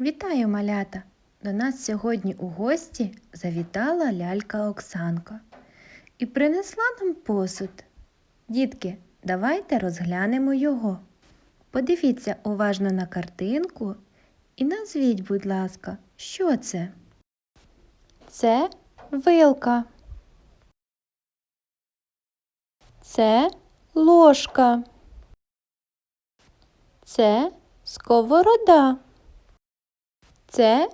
Вітаю, малята! До нас сьогодні у гості завітала лялька Оксанка і принесла нам посуд. Дітки, давайте розглянемо його. Подивіться уважно на картинку і назвіть, будь ласка, що це? Це вилка. Це ложка. Це сковорода. Це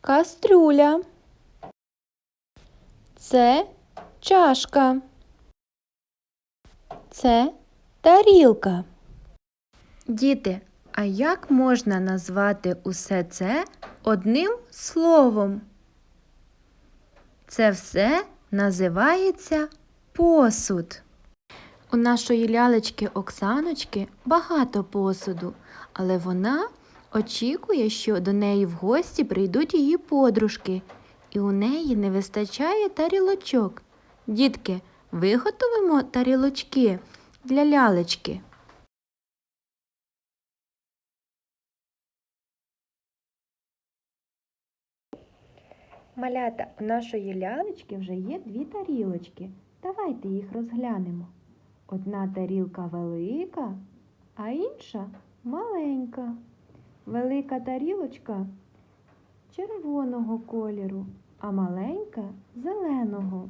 кастрюля. Це чашка. Це тарілка. Діти, а як можна назвати усе це одним словом? Це все називається посуд. У нашої лялечки Оксаночки багато посуду, але вона очікує, що до неї в гості прийдуть її подружки, і у неї не вистачає тарілочок. Дітки, виготовимо тарілочки для лялечки. Малята, у нашої лялечки вже є дві тарілочки. Давайте їх розглянемо. Одна тарілка велика, а інша маленька. Велика тарілочка червоного кольору, а маленька зеленого.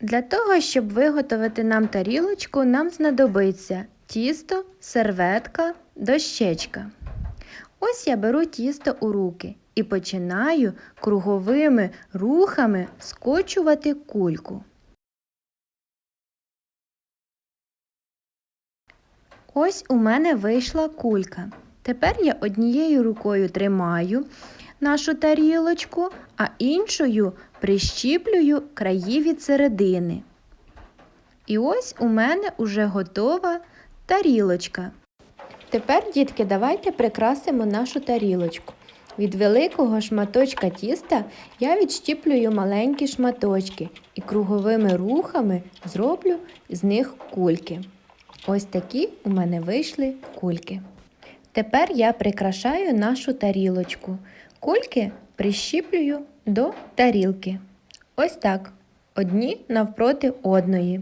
Для того, щоб виготовити нам тарілочку, нам знадобиться тісто, серветка, дощечка. Ось я беру тісто у руки і починаю круговими рухами скочувати кульку. Ось у мене вийшла кулька. Тепер я однією рукою тримаю нашу тарілочку, а іншою прищіплюю краї від середини. І ось у мене уже готова тарілочка. Тепер, дітки, давайте прикрасимо нашу тарілочку. Від великого шматочка тіста я відщіплюю маленькі шматочки і круговими рухами зроблю з них кульки. Ось такі у мене вийшли кульки. Тепер я прикрашаю нашу тарілочку. Кульки прищіплюю до тарілки. Ось так. Одні навпроти одної.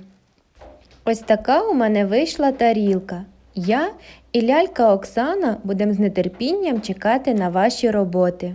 Ось така у мене вийшла тарілка. Я і лялька Оксана будемо з нетерпінням чекати на ваші роботи.